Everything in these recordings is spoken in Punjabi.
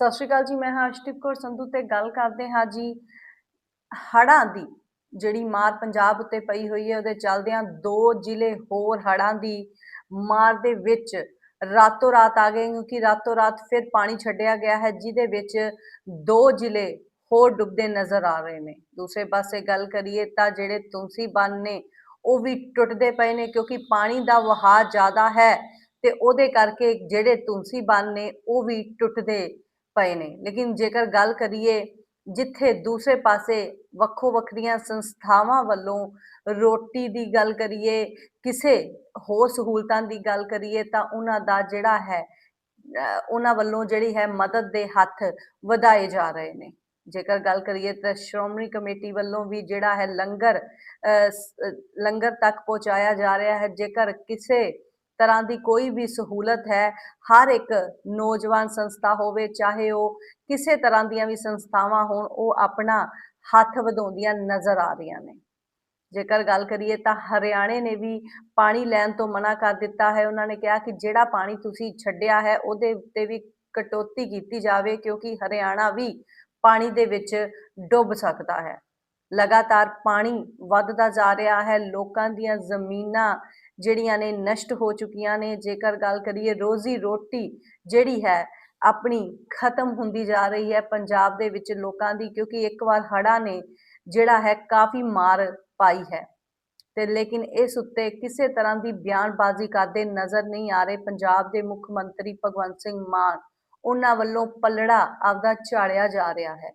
ਸਤਿ ਸ਼੍ਰੀ ਅਕਾਲ ਜੀ, ਮੈਂ ਹਾਂ ਅਸ਼ਦੀਪ ਕੌਰ ਸੰਧੂ ਤੇ ਗੱਲ ਕਰਦੇ ਹਾਂ ਜੀ ਹੜ੍ਹਾਂ ਦੀ, ਜਿਹੜੀ ਮਾਰ ਪੰਜਾਬ ਉੱਤੇ ਪਈ ਹੋਈ ਹੈ, ਉਹਦੇ ਚੱਲਦਿਆਂ ਦੋ ਜ਼ਿਲ੍ਹੇ ਹੋਰ ਹੜ੍ਹਾਂ ਦੀ ਮਾਰ ਦੇ ਵਿੱਚ ਰਾਤੋਂ ਰਾਤ ਆ ਗਏ, ਕਿਉਂਕਿ ਰਾਤੋਂ ਰਾਤ ਫਿਰ ਪਾਣੀ ਛੱਡਿਆ ਗਿਆ ਹੈ, ਜਿਹਦੇ ਵਿੱਚ ਦੋ ਜ਼ਿਲ੍ਹੇ ਹੋਰ ਡੁੱਬਦੇ ਨਜ਼ਰ ਆ ਰਹੇ ਨੇ। ਦੂਸਰੇ ਪਾਸੇ ਗੱਲ ਕਰੀਏ ਤਾਂ ਜਿਹੜੇ ਤੁਲਸੀ ਬੰਨ ਨੇ, ਉਹ ਵੀ ਟੁੱਟਦੇ ਪਏ ਨੇ, ਕਿਉਂਕਿ ਪਾਣੀ ਦਾ ਵਹਾਅ ਜ਼ਿਆਦਾ ਹੈ ਤੇ ਉਹਦੇ ਕਰਕੇ ਜਿਹੜੇ ਤੁਲਸੀ ਬੰਨ ਨੇ, ਉਹ ਵੀ ਟੁੱਟਦੇ ਪਏ ਨੇ। ਲੇਕਿਨ ਜੇਕਰ ਗੱਲ ਕਰੀਏ ਜਿੱਥੇ ਦੂਸਰੇ ਪਾਸੇ ਵੱਖੋ ਵੱਖਰੀਆਂ ਸੰਸਥਾਵਾਂ ਵੱਲੋਂ ਰੋਟੀ ਦੀ ਗੱਲ ਕਰੀਏ ਕਿਸੇ ਹੋਰ ਸਹੂਲਤਾਂ ਦੀ ਗੱਲ ਕਰੀਏ ਤਾਂ ਉਹਨਾਂ ਦਾ ਜਿਹੜਾ ਹੈ ਉਹਨਾਂ ਵੱਲੋਂ ਜਿਹੜੀ ਹੈ ਮਦਦ ਦੇ ਹੱਥ ਵਧਾਏ ਜਾ ਰਹੇ ਨੇ। ਜੇਕਰ ਗੱਲ ਕਰੀਏ ਤਾਂ ਸ਼੍ਰੋਮਣੀ ਕਮੇਟੀ ਵੱਲੋਂ ਵੀ ਜਿਹੜਾ ਹੈ ਲੰਗਰ ਅਹ, ਲੰਗਰ ਤੱਕ ਪਹੁੰਚਾਇਆ ਜਾ ਰਿਹਾ ਹੈ। ਜੇਕਰ ਕਿਸੇ ਤਰ੍ਹਾਂ ਦੀ ਕੋਈ ਵੀ ਸਹੂਲਤ ਹੈ, ਹਰ ਇੱਕ ਨੌਜਵਾਨ ਸੰਸਥਾ ਹੋਵੇ, ਚਾਹੇ ਉਹ ਕਿਸੇ ਤਰ੍ਹਾਂ ਦੀਆਂ ਵੀ ਸੰਸਥਾਵਾਂ ਹੋਣ, ਉਹ ਆਪਣਾ ਹੱਥ ਵਧਾਉਂਦੀਆਂ ਨਜ਼ਰ ਆ ਰਹੀਆਂ ਨੇ। ਜੇਕਰ ਗੱਲ ਕਰੀਏ ਤਾਂ ਹਰਿਆਣੇ ਨੇ ਵੀ ਪਾਣੀ ਲੈਣ ਤੋਂ ਮਨਾ ਕਰ ਦਿੱਤਾ ਹੈ। ਉਹਨਾਂ ਨੇ ਕਿਹਾ ਕਿ ਜਿਹੜਾ ਪਾਣੀ ਤੁਸੀਂ ਛੱਡਿਆ ਹੈ, ਉਹਦੇ ਉੱਤੇ ਵੀ ਕਟੌਤੀ ਕੀਤੀ ਜਾਵੇ, ਕਿਉਂਕਿ ਹਰਿਆਣਾ ਵੀ ਪਾਣੀ ਦੇ ਵਿੱਚ ਡੁੱਬ ਸਕਦਾ ਹੈ। ਲਗਾਤਾਰ ਪਾਣੀ ਵੱਧਦਾ ਜਾ ਰਿਹਾ ਹੈ, ਲੋਕਾਂ ਦੀਆਂ ਜ਼ਮੀਨਾਂ ਜਿਹੜੀਆਂ ਨੇ ਨਸ਼ਟ ਹੋ ਚੁੱਕੀਆਂ ਨੇ, ਜੇਕਰ ਗੱਲ ਕਰੀਏ ਰੋਜ਼ੀ ਰੋਟੀ ਜਿਹੜੀ ਹੈ, ਆਪਣੀ ਖਤਮ ਹੁੰਦੀ ਜਾ ਰਹੀ ਹੈ ਪੰਜਾਬ ਦੇ ਵਿੱਚ ਲੋਕਾਂ ਦੀ, ਕਿਉਂਕਿ ਇੱਕ ਵਾਰ ਹੜ੍ਹਾਂ ਨੇ ਜਿਹੜਾ ਹੈ ਕਾਫੀ ਮਾਰ ਪਾਈ ਹੈ। ਤੇ ਲੇਕਿਨ ਇਸ ਉੱਤੇ ਕਿਸੇ ਤਰ੍ਹਾਂ ਦੀ ਬਿਆਨਬਾਜ਼ੀ ਕਰਦੇ ਨਜ਼ਰ ਨਹੀਂ ਆ ਰਹੇ ਪੰਜਾਬ ਦੇ ਮੁੱਖ ਮੰਤਰੀ ਭਗਵੰਤ ਸਿੰਘ ਮਾਨ। ਉਹਨਾਂ ਵੱਲੋਂ ਪਲੜਾ ਆਪਦਾ ਝਾੜਿਆ ਜਾ ਰਿਹਾ ਹੈ,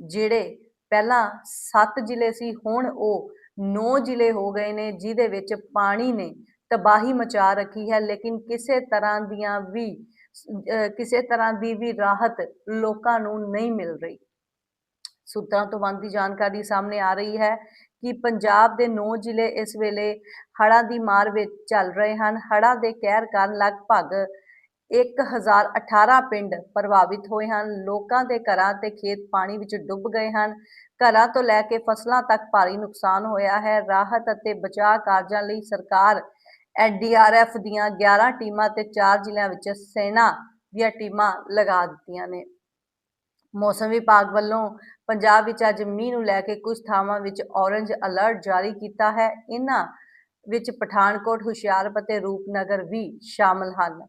ਜਿਹੜੇ ਪਹਿਲਾਂ 7 ਜ਼ਿਲ੍ਹੇ ਸੀ, ਹੁਣ ਉਹ 9 ਜ਼ਿਲ੍ਹੇ ਹੋ ਗਏ ਨੇ, ਜਿਹਦੇ ਵਿੱਚ ਪਾਣੀ ਨੇ ਤਬਾਹੀ ਮਚਾ ਰੱਖੀ ਹੈ, ਲੇਕਿਨ ਕਿਸੇ ਤਰ੍ਹਾਂ ਦੀਆਂ ਵੀ ਕਿਸੇ ਤਰ੍ਹਾਂ ਦੀ ਵੀ ਰਾਹਤ ਲੋਕਾਂ ਨੂੰ ਨਹੀਂ ਮਿਲ ਰਹੀ। ਸੂਤਰਾਂ ਤੋਂ ਬਣਦੀ ਜਾਣਕਾਰੀ ਸਾਹਮਣੇ ਆ ਰਹੀ ਹੈ ਕਿ ਪੰਜਾਬ ਦੇ 9 ਜ਼ਿਲ੍ਹੇ ਇਸ ਵੇਲੇ ਹੜ੍ਹਾਂ ਦੀ ਮਾਰ ਵਿੱਚ ਚੱਲ ਰਹੇ ਹਨ। ਹੜ੍ਹਾਂ ਦੇ ਕਹਿਰ ਕਾਰਨ ਲਗਭਗ 1018 ਪਿੰਡ ਪ੍ਰਭਾਵਿਤ ਹੋਏ ਹਨ। ਲੋਕਾਂ ਦੇ ਘਰਾਂ ਤੇ ਖੇਤ ਪਾਣੀ ਵਿੱਚ ਡੁੱਬ ਗਏ ਹਨ। ਘਰਾਂ ਤੋਂ ਲੈ ਕੇ ਫਸਲਾਂ ਤੱਕ ਭਾਰੀ ਨੁਕਸਾਨ ਹੋਇਆ ਹੈ। ਰਾਹਤ ਅਤੇ ਬਚਾਅ ਕਾਰਜਾਂ ਲਈ ਸਰਕਾਰ ਐਨਡੀਆਰਐਫ ਦੀਆਂ 11 ਟੀਮਾਂ ਤੇ 4 ਜ਼ਿਲ੍ਹਿਆਂ ਵਿੱਚ ਸੈਨਾ ਦੀਆਂ ਟੀਮਾਂ ਲਗਾ ਦਿੱਤੀਆਂ ਨੇ। ਮੌਸਮ ਵਿਭਾਗ ਵੱਲੋਂ ਪੰਜਾਬ ਵਿੱਚ ਅੱਜ ਮੀਂਹ ਨੂੰ ਲੈ ਕੇ ਕੁਝ ਥਾਵਾਂ ਵਿੱਚ ਔਰੰਜ ਅਲਰਟ ਜਾਰੀ ਕੀਤਾ ਹੈ। ਇਹਨਾਂ ਵਿੱਚ ਪਠਾਨਕੋਟ, ਹੁਸ਼ਿਆਰਪੁਰ ਅਤੇ ਰੂਪਨਗਰ ਵੀ ਸ਼ਾਮਲ ਹਨ।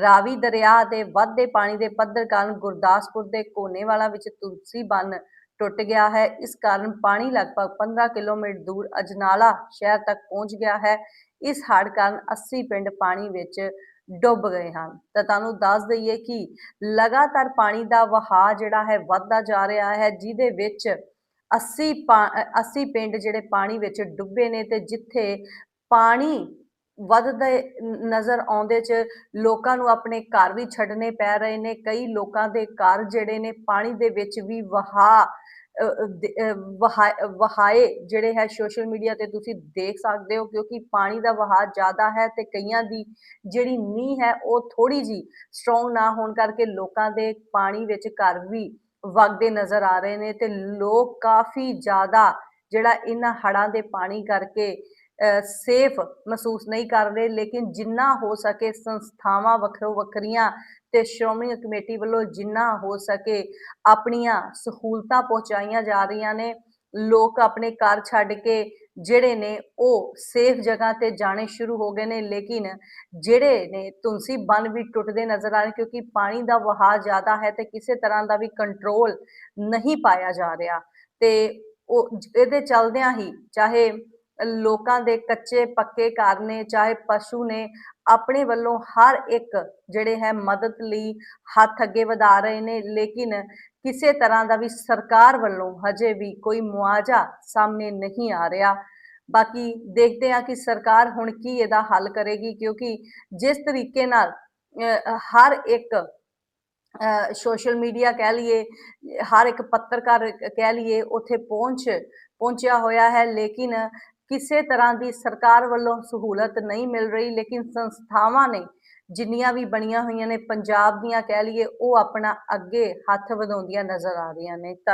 ਰਾਵੀ ਦਰਿਆ ਦੇ ਵੱਧਦੇ ਪਾਣੀ ਦੇ ਪੱਧਰ ਕਾਰਨ ਗੁਰਦਾਸਪੁਰ ਦੇ ਕੋਨੇਵਾਲਾ ਵਿੱਚ ਤੁਲਸੀ ਬੰਨ ਟੁੱਟ ਗਿਆ ਹੈ। ਇਸ ਕਾਰਨ ਪਾਣੀ ਲਗਭਗ 15 ਕਿਲੋਮੀਟਰ ਦੂਰ ਅਜਨਾਲਾ ਸ਼ਹਿਰ ਤੱਕ ਪਹੁੰਚ ਗਿਆ ਹੈ। ਇਸ ਹੜ੍ਹ ਕਾਰਨ 80 ਪਿੰਡ ਪਾਣੀ ਵਿੱਚ ਡੁੱਬ ਗਏ ਹਨ। ਤਾਂ ਤੁਹਾਨੂੰ ਦੱਸ ਦਈਏ ਕਿ ਲਗਾਤਾਰ ਪਾਣੀ ਦਾ ਵਹਾਅ ਜਿਹੜਾ ਹੈ ਵੱਧਦਾ ਜਾ ਰਿਹਾ ਹੈ ਜਿਹਦੇ ਵਿੱਚ 80 ਪਾ- ਅ, 80 ਪਿੰਡ ਜਿਹੜੇ ਪਾਣੀ ਵਿੱਚ ਡੁੱਬੇ ਨੇ ਤੇ ਜਿੱਥੇ ਪਾਣੀ ਵੱਧਦੇ ਨਜ਼ਰ ਆਉਂਦੇ ਚ, ਲੋਕਾਂ ਨੂੰ ਆਪਣੇ ਘਰ ਵੀ ਛੱਡਣੇ ਪੈ ਰਹੇ ਨੇ, ਕਈ ਲੋਕਾਂ ਦੇ ਘਰ ਜਿਹੜੇ ਨੇ ਪਾਣੀ ਦੇ ਵਿੱਚ ਵੀ ਵਹਾ ਵਹਾਏ ਜਿਹੜੇ ਹੈ ਸੋਸ਼ਲ ਮੀਡੀਆ ਤੇ ਤੁਸੀਂ ਦੇਖ ਸਕਦੇ ਹੋ, ਕਿਉਂਕਿ ਪਾਣੀ ਦਾ ਵਹਾਅ ਜ਼ਿਆਦਾ ਹੈ ਤੇ ਕਈਆਂ ਦੀ ਜਿਹੜੀ ਨੀਂਹ ਹੈ ਉਹ ਥੋੜੀ ਜੀ ਸਟਰੋਂਗ ਨਾ ਹੋਣ ਕਰਕੇ ਲੋਕਾਂ ਦੇ ਪਾਣੀ ਵਿੱਚ ਘਰ ਵੀ ਵਗਦੇ ਨਜ਼ਰ ਆ ਰਹੇ ਨੇ ਤੇ ਲੋਕ ਕਾਫੀ ਜ਼ਿਆਦਾ ਜਿਹੜਾ ਇਹਨਾਂ ਹੜ੍ਹਾਂ ਦੇ ਪਾਣੀ ਕਰਕੇ ਸੇਫ ਮਹਿਸੂਸ ਨਹੀਂ ਕਰ ਰਹੇ, ਲੇਕਿਨ ਜਿੰਨਾ ਹੋ ਸਕੇ ਸੰਸਥਾਵਾਂ ਵੱਖਰੋ ਵੱਖਰੀਆਂ ਤੇ ਸ਼੍ਰੋਮਣੀ ਕਮੇਟੀ ਵੱਲੋਂ ਜਿੰਨਾ ਹੋ ਸਕੇ ਆਪਣੀਆਂ ਸਹੂਲਤਾਂ ਪਹੁੰਚਾਈਆਂ ਜਾ ਰਹੀਆਂ ਨੇ, ਲੋਕ ਆਪਣੇ ਘਰ ਛੱਡ ਕੇ ਜਿਹੜੇ ਨੇ ਉਹ ਸੇਫ ਜਗ੍ਹਾ ਤੇ ਜਾਣੇ ਸ਼ੁਰੂ ਹੋ ਗਏ ਨੇ, ਲੇਕਿਨ ਜਿਹੜੇ ਨੇ ਤੁਲਸੀ ਬੰਨ ਵੀ ਟੁੱਟਦੇ ਨਜ਼ਰ ਆ ਰਹੇ ਕਿਉਂਕਿ ਪਾਣੀ ਦਾ ਵਹਾਅ ਜ਼ਿਆਦਾ ਹੈ ਤੇ ਕਿਸੇ ਤਰ੍ਹਾਂ ਦਾ ਵੀ ਕੰਟਰੋਲ ਨਹੀਂ ਪਾਇਆ ਜਾ ਰਿਹਾ ਤੇ ਉਹ, ਇਹਦੇ ਚਲਦਿਆਂ ਹੀ ਚਾਹੇ ਲੋਕਾਂ ਦੇ ਕੱਚੇ ਪੱਕੇ ਘਰ ਨੇ ਚਾਹੇ ਪਸ਼ੂ ਨੇ ਆਪਣੇ ਵੱਲੋਂ ਹਰ ਇੱਕ ਜਿਹੜੇ ਹੈ ਮਦਦ ਲਈ ਹੱਥ ਅੱਗੇ ਵਧਾ ਰਹੇ ਨੇ ਲੇਕਿਨ ਕਿਸੇ ਤਰ੍ਹਾਂ ਦਾ ਵੀ ਸਰਕਾਰ ਵੱਲੋਂ ਹਜੇ ਵੀ ਕੋਈ ਮੁਆਵਜ਼ਾ ਸਾਹਮਣੇ ਨਹੀਂ ਆ ਰਿਹਾ। ਬਾਕੀ ਦੇਖਦੇ ਹਾਂ ਕਿ ਸਰਕਾਰ ਹੁਣ ਕੀ ਇਹਦਾ ਹੱਲ ਕਰੇਗੀ ਕਿਉਂਕਿ ਜਿਸ ਤਰੀਕੇ ਨਾਲ ਅਹ, ਹਰ ਇੱਕ ਸੋਸ਼ਲ ਮੀਡੀਆ ਕਹਿ ਲਈਏ ਹਰ ਇੱਕ ਪੱਤਰਕਾਰ ਕਹਿ ਲਈਏ ਉੱਥੇ ਪਹੁੰਚ ਪਹੁੰਚਿਆ ਹੋਇਆ ਹੈ ਲੇਕਿਨ ਕਿਸੇ ਤਰ੍ਹਾਂ ਦੀ ਸਰਕਾਰ ਵੱਲੋਂ ਸਹੂਲਤ ਨਹੀਂ ਮਿਲ ਰਹੀ, ਲੇਕਿਨ ਸੰਸਥਾਵਾਂ ਨੇ ਜਿੰਨੀਆਂ ਵੀ ਬਣੀਆਂ ਹੋਈਆਂ ਨੇ, ਪੰਜਾਬ ਦੀਆਂ ਕਹਿ ਲਈਏ, ਉਹ ਆਪਣਾ ਅੱਗੇ ਹੱਥ ਵਧਾਉਂਦੀਆਂ ਨਜ਼ਰ ਆ ਰਹੀਆਂ ਨੇ। ਧੰਨ-